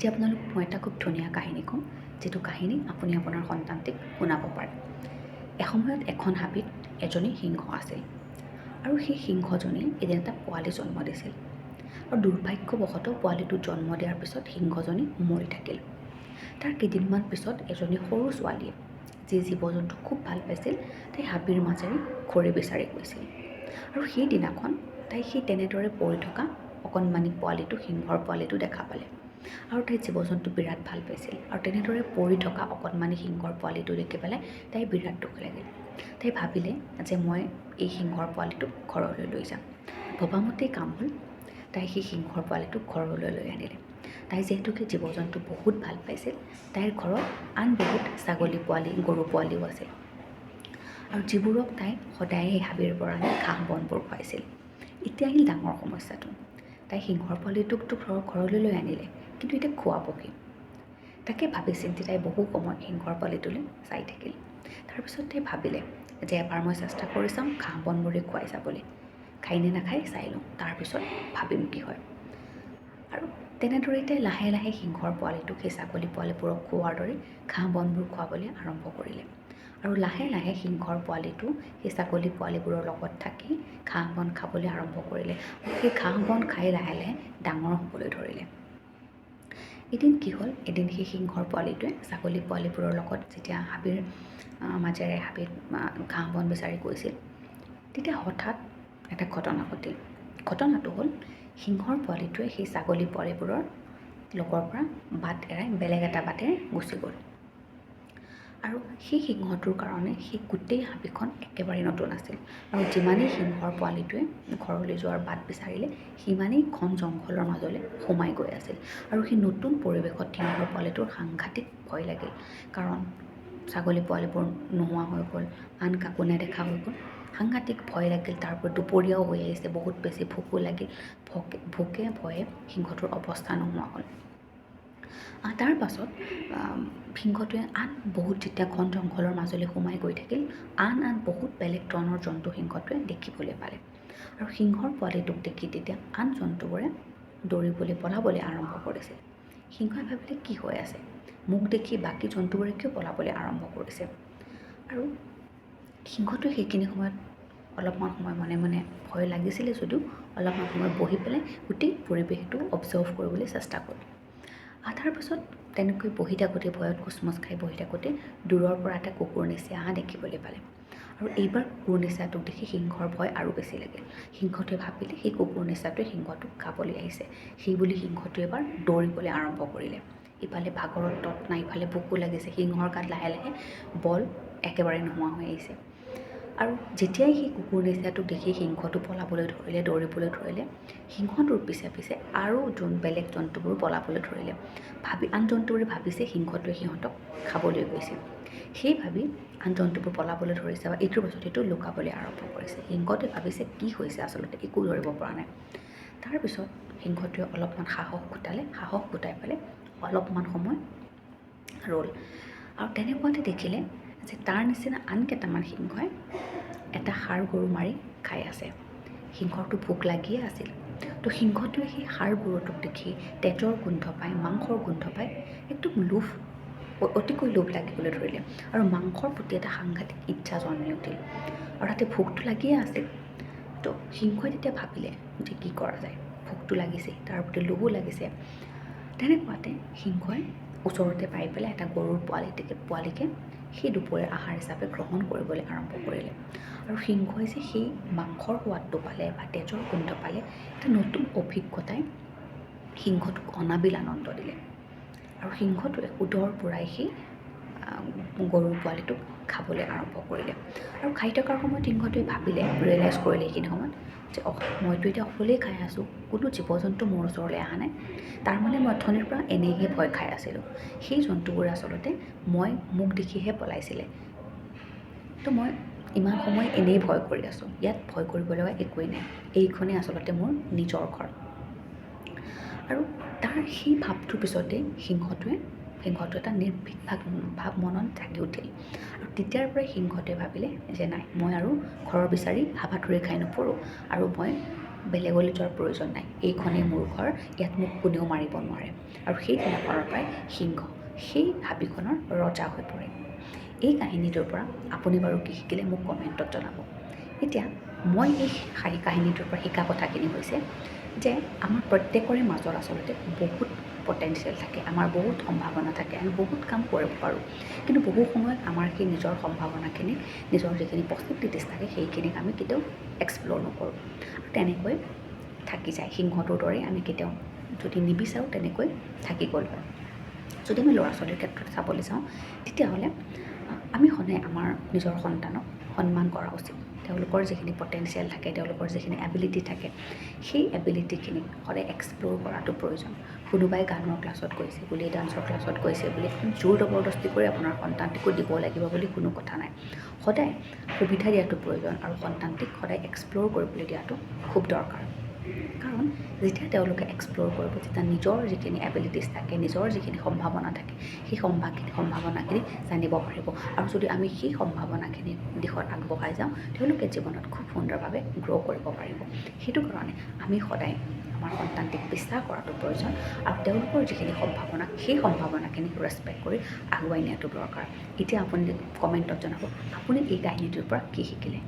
আজি আপোনালোক মই এটা খুব ধুনীয়া কাহিনী ক'ম যিটো কাহিনী আপুনি আপোনাৰ সন্তানটিক শুনাব পাৰে। এসময়ত এখন হাবিত এজনী সিংহ আছিল। আৰু সেই সিংহজনী এদিন এটা পোৱালি জন্ম দিছিল। আৰু দুৰ্ভাগ্যবশতঃ পোৱালিটো জন্ম দিয়াৰ পিছত সিংহজনী মৰি থাকিল। তাৰ কেইদিনমান পিছত এজনী সৰু ছোৱালীয়ে যি জীৱ জন্তু খুব ভাল পাইছিল তাই হাবিৰ মাজেৰে খৰি বিচাৰি গৈছিল। আৰু সেইদিনাখন তাই সেই তেনেদৰে পৰি থকা অকণমানি পোৱালিটো সিংহৰ পোৱালিটো দেখা পালে। আৰু তাই জীৱ জন্তু বিৰাট ভাল পাইছিল। আৰু তেনেদৰে পৰি থকা অকণমানি সিংহৰ পোৱালিটো দেখি পেলাই তাই বিৰাট দুখ লাগিল। তাই ভাবিলে যে মই এই সিংহৰ পোৱালিটোক ঘৰলৈ লৈ যাম। ভবামতেই কাম হ'ল। তাই সেই সিংহৰ পোৱালিটোক ঘৰলৈ লৈ আনিলে তাই যিহেতুকে জীৱ জন্তু বহুত ভাল পাইছিল তাইৰ ঘৰত আন বহুত ছাগলী পোৱালি গৰু পোৱালিও আছিল। আৰু যিবোৰক তাই সদায় হাবিৰ পৰা ঘাঁহ বনবোৰ খুৱাইছিল। এতিয়া আহিল ডাঙৰ সমস্যাটো। তাই সিংহৰ পোৱালিটোকতো ঘৰৰ ঘৰলৈ লৈ আনিলে কিন্তু এতিয়া খুৱাব কি তাকে ভাবি চিন্তি তাই বহু সময় সিংহৰ পোৱালিটোলৈ চাই থাকিল। তাৰপিছত তাই ভাবিলে যে এবাৰ মই চেষ্টা কৰি চাম ঘাঁহ বনবোৰে খুৱাই চাবলৈ খায়নে নাখায় চাই লওঁ তাৰপিছত ভাবিম কি হয়। আৰু তেনেদৰেই তাই লাহে লাহে সিংহৰ পোৱালিটোক সেই ছাগলী পোৱালিবোৰক খোৱাৰ দৰে ঘাঁহ বনবোৰ খুৱাবলৈ আৰম্ভ কৰিলে। আৰু লাহে লাহে সিংহৰ পোৱালিটো সেই ছাগলী পোৱালিবোৰৰ লগত থাকি ঘাঁহ বন খাবলৈ আৰম্ভ কৰিলে। সেই ঘাঁহ বন খাই লাহে লাহে ডাঙৰ হ'বলৈ ধৰিলে। এদিন কি হ'ল? এদিন সেই সিংহৰ পোৱালিটোৱে ছাগলী পোৱালিবোৰৰ লগত যেতিয়া হাবিৰ মাজেৰে হাবিত ঘাঁহ বন বিচাৰি গৈছিল তেতিয়া হঠাৎ এটা ঘটনা ঘটিল। ঘটনাটো হ'ল সিংহৰ পোৱালিটোৱে সেই ছাগলী পোৱালিবোৰৰ লগৰ পৰা বাট এৰাই বেলেগ এটা বাটেৰে গুচি গ'ল। আৰু সেই সিংহটোৰ কাৰণে সেই গোটেই হাবিখন একেবাৰে নতুন আছিল। আৰু যিমানেই সিংহৰ পোৱালিটোৱে ঘৰলৈ যোৱাৰ বাট বিচাৰিলে সিমানেই ঘন জংঘলৰ মাজলৈ সোমাই গৈ আছিল। আৰু সেই নতুন পৰিৱেশত সিংহৰ পোৱালিটোৰ সাংঘাতিক ভয় লাগিল। কাৰণ ছাগলী পোৱালিবোৰ নোহোৱা হৈ গ'ল আন কাকো নেদেখা হৈ গ'ল। সাংঘাতিক ভয় লাগিল তাৰ ওপৰত দুপৰীয়াও হৈ আহিছে বহুত বেছি ভোকো লাগিল। ভোকে ভোকে ভয়ে সিংহটোৰ অৱস্থা নোহোৱা হ'ল। তাৰ পাছত সিংহটোৱে আন বহুত যেতিয়া ঘন জংঘলৰ মাজলৈ সোমাই গৈ থাকিল আন আন বহুত বেলেগ ধৰণৰ জন্তু সিংহটোৱে দেখিবলৈ পালে। আৰু সিংহৰ পোৱালিটোক দেখি তেতিয়া আন জন্তুবোৰে দৌৰিবলৈ পলাবলৈ আৰম্ভ কৰিছিল সিংহই ভাবিলে কি হৈ আছে? মোক দেখি বাকী জন্তুবোৰে কিয় পলাবলৈ আৰম্ভ কৰিছে? আৰু সিংহটোৱে সেইখিনি সময়ত অলপমান সময় মনে মনে ভয় লাগিছিলে যদিও অলপমান সময় বহি পেলাই গোটেই পৰিৱেশটো অবজাৰ্ভ কৰিবলৈ চেষ্টা কৰিলে। আধাৰ পাছত তেনেকৈ বহি থাকোঁতে ভয়ত কুচমুচ খাই বহি থাকোঁতে দূৰৰ পৰা এটা কুকুৰ নিচা অহা দেখিবলৈ পালে। আৰু এইবাৰ কুকুৰ নিচাটোক দেখি সিংহৰ ভয় আৰু বেছি লাগিল সিংহটোৱে ভাবিলে সেই কুকুৰ নিচাটোৱে সিংহটোক খাবলৈ আহিছে। সেই বুলি সিংহটোৱে এবাৰ দৌৰিবলৈ আৰম্ভ কৰিলে। ইফালে ভাগৰত তত নাই ইফালে ভোকো লাগিছে। সিংহৰ গাত লাহে লাহে বল একেবাৰে নোহোৱা হৈ আহিছে। আৰু যেতিয়াই সেই কুকুৰ নিচাটোক দেখি সিংহটো পলাবলৈ ধৰিলে দৌৰিবলৈ ধৰিলে সিংহটোৰ পিছে পিছে আৰু যোন বেলেগ জন্তুবোৰ পলাবলৈ ধৰিলে। ভাবি আন জন্তুবোৰে ভাবিছে সিংহটোৱে সিহঁতক খাবলৈ গৈছে। সেই ভাবি আন জন্তুবোৰ পলাবলৈ ধৰিছে বা ইটোৰ পাছত সিটো লুকাবলৈ আৰম্ভ কৰিছে। সিংহটোৱে ভাবিছে কি হৈছে আচলতে একো ধৰিব পৰা নাই। তাৰপিছত সিংহটোৱে অলপমান সাহস গোটালে সাহস গোটাই পেলাই অলপমান সময় ৰ'ল। আৰু তেনেকুৱাতে দেখিলে যে তাৰ নিচিনা আন কেইটামান সিংহই এটা সাৰ গৰু মাৰি খাই আছে। সিংহৰটো ভোক লাগিয়ে আছিল। তো সিংহটোৱে সেই গৰুটোক দেখি তেজৰ গোন্ধ পায় মাংসৰ গোন্ধ পায় একদম লোভ অতিকৈ লোভ লাগিবলৈ ধৰিলে আৰু মাংসৰ প্ৰতি এটা সাংঘাতিক ইচ্ছা জন্মি উঠিল আৰু তাতে ভোকটো লাগিয়ে আছিল। তো সিংহই তেতিয়া ভাবিলে যে কি কৰা যায়, ভোকটো লাগিছে, তাৰ প্ৰতি লোভো লাগিছে। তেনেকুৱাতে সিংহই ওচৰতে পাই পেলাই এটা গৰুৰ পোৱালিটিকে, পোৱালিকে সেই দুপৰীয়াৰ আহাৰ হিচাপে গ্ৰহণ কৰিবলৈ আৰম্ভ কৰিলে। আৰু সিংহই যে সেই মাংসৰ সোৱাদটো পালে বা তেজৰ গোন্ধ পালে এটা নতুন অভিজ্ঞতাই সিংহটোক অনাবিল আনন্দ দিলে। আৰু সিংহটোৱে উদৰ পৰাই সেই গৰুৰ পোৱালিটোক খাবলৈ আৰম্ভ কৰিলে। আৰু খাই থকাৰ সময়ত সিংহটোৱে ভাবিলে ৰিয়েলাইজ কৰিলে সেইখিনি সময়ত যে অ মইতো এতিয়া অকলেই খাই আছোঁ কোনো জীৱ জন্তু মোৰ ওচৰলৈ অহা নাই। তাৰমানে মই অথনিৰ পৰা এনেইহে ভয় খাই আছিলোঁ। সেই জন্তুবোৰে আচলতে মই মোক দেখিহে পলাইছিলে। তো মই ইমান সময় এনেই ভয় কৰি আছোঁ। ইয়াত ভয় কৰিব লগা একোৱেই নাই। এইখনেই আচলতে মোৰ নিজৰ ঘৰ। আৰু তাৰ সেই ভাৱটোৰ পিছতে সিংহটোৱে সিংহটো এটা নিৰ্ভীক ভাৱ মনত জাগি উঠিল। আৰু তেতিয়াৰ পৰাই সিংহটোৱে ভাবিলে যে নাই মই আৰু ঘৰৰ বিচাৰি হাবাথুৰি খাই নপৰোঁ আৰু মই বেলেগলৈ যোৱাৰ প্ৰয়োজন নাই। এইখনেই মোৰ ঘৰ ইয়াত মোক কোনেও মাৰিব নোৱাৰে। আৰু সেই দিনাখনৰ পৰাই সিংহ সেই হাবিখনৰ ৰজা হৈ পৰে। এই কাহিনীটোৰ পৰা আপুনি বাৰু কি শিকিলে মোক কমেণ্টত জনাব। এতিয়া মই এই কাহিনীটোৰ পৰা শিকা কথাখিনি হৈছে যে আমাৰ প্ৰত্যেকৰে মাজত আচলতে বহুত পটেঞ্চিয়েল থাকে আমাৰ বহুত সম্ভাৱনা থাকে আমি বহুত কাম কৰিব পাৰোঁ। কিন্তু বহু সময়ত আমাৰ সেই নিজৰ সম্ভাৱনাখিনি নিজৰ যিখিনি পচিবিলিটিছ থাকে সেইখিনিক আমি কেতিয়াও এক্সপ্ল'ৰ নকৰোঁ। আৰু তেনেকৈ থাকি যায় সিংহটোৰ দৰে আমি কেতিয়াও যদি নিবিচাৰোঁ তেনেকৈ থাকি গ'ল হয়। যদি আমি ল'ৰা ছোৱালীৰ ক্ষেত্ৰত চাবলৈ যাওঁ তেতিয়াহ'লে আমি সদায় আমাৰ নিজৰ সন্তানক সন্মান কৰা উচিত। তেওঁলোকৰ যিখিনি পটেঞ্চিয়েল থাকে তেওঁলোকৰ যিখিনি এবিলিটি থাকে সেই এবিলিটিখিনি সদায় এক্সপ্ল'ৰ কৰাটো প্ৰয়োজন। কোনোবাই গানৰ ক্লাছত গৈছে বুলি ডান্সৰ ক্লাছত গৈছে বুলি জোৰ জবৰদস্তি কৰি আপোনাৰ সন্তানটিকো দিব লাগিব বুলি কোনো কথা নাই। সদায় সুবিধা দিয়াটো প্ৰয়োজন আৰু সন্তানটিক সদায় এক্সপ্ল'ৰ কৰিবলৈ দিয়াটো খুব দৰকাৰ। কাৰণ যেতিয়া তেওঁলোকে এক্সপ্ল'ৰ কৰিব তেতিয়া নিজৰ যিখিনি এবিলিটিছ থাকে নিজৰ যিখিনি সম্ভাৱনা থাকে সেই সম্ভাখিনি সম্ভাৱনাখিনি জানিব পাৰিব। আৰু যদি আমি সেই সম্ভাৱনাখিনি দিশত আগবঢ়াই যাওঁ তেওঁলোকে জীৱনত খুব সুন্দৰভাৱে গ্ৰ' কৰিব পাৰিব। সেইটো কাৰণে আমি সদায় আমাৰ সন্তানটিক বিশ্বাস কৰাটো প্ৰয়োজন। আৰু তেওঁলোকৰ যিখিনি সম্ভাৱনা সেই সম্ভাৱনাখিনিক ৰেচপেক্ট কৰি আগুৱাই নিয়াটো দৰকাৰ। এতিয়া আপুনি কমেণ্টত জনাব আপুনি এই কাহিনীটোৰ পৰা কি শিকিলে?